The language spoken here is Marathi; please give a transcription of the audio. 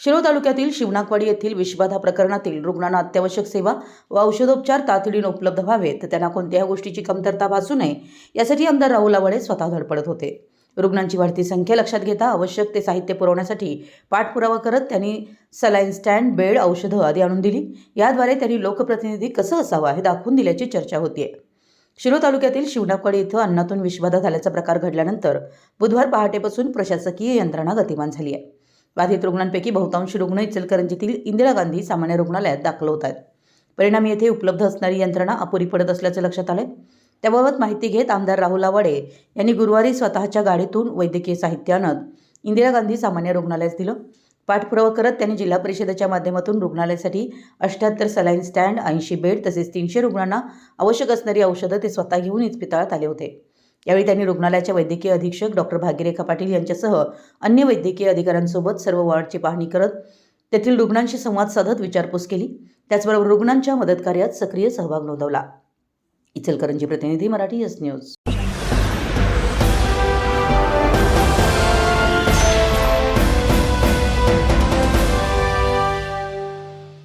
शिरोळ तालुक्यातील शिवनाकवाडी येथील विषबाधा प्रकरणातील रुग्णांना अत्यावश्यक सेवा व औषधोपचार तातडीने उपलब्ध व्हावेत. त्यांना कोणत्याही गोष्टीची कमतरता भासू नये यासाठी आमदार राहुल आवाडे स्वतः धडपडत होते. रुग्णांची वाढती संख्या लक्षात घेता आवश्यक ते साहित्य पुरवण्यासाठी पाठपुरावा करत त्यांनी सलाईन स्टँड बेड औषधं आदी आणून दिली. याद्वारे त्यांनी लोकप्रतिनिधी कसं असावा हे दाखवून दिल्याची चर्चा होतीये. शिरोळ तालुक्यातील शिवनाकवाडी इथं अन्नातून विषबाधा झाल्याचा प्रकार घडल्यानंतर बुधवार पहाटेपासून प्रशासकीय यंत्रणा गतिमान झाली आहे बाधित रुग्णांपैकी बहुतांश रुग्ण इचलकरंजीतील इंदिरा गांधी सामान्य रुग्णालयात दाखल होत आहेत. परिणामी येथे उपलब्ध असणारी यंत्रणा अपुरी पडत असल्याचं लक्षात आलंय. त्याबाबत माहिती घेत आमदार राहुल आवाडे यांनी गुरुवारी स्वतःच्या गाडीतून वैद्यकीय साहित्य आणत इंदिरा गांधी सामान्य रुग्णालयास दिलं. पाठपुरावा करत त्यांनी जिल्हा परिषदेच्या माध्यमातून रुग्णालयासाठी अष्ट्याहत्तर सलाईन स्टँड ऐंशी बेड तसेच तीनशे रुग्णांना आवश्यक असणारी औषधं ते स्वतः घेऊन इस्पितळात आले होते. यावेळी त्यांनी रुग्णालयाच्या वैद्यकीय अधीक्षक डॉक्टर भागीरेखा पाटील यांच्यासह अन्य वैद्यकीय अधिकाऱ्यांसोबत सर्व वॉर्डची पाहणी करत तेथील रुग्णांशी संवाद साधत विचारपूस केली. त्याचबरोबर रुग्णांच्या मदत कार्यात सक्रिय सहभाग नोंदवला. इचलकरंजी प्रतिनिधी मराठी एस न्यूज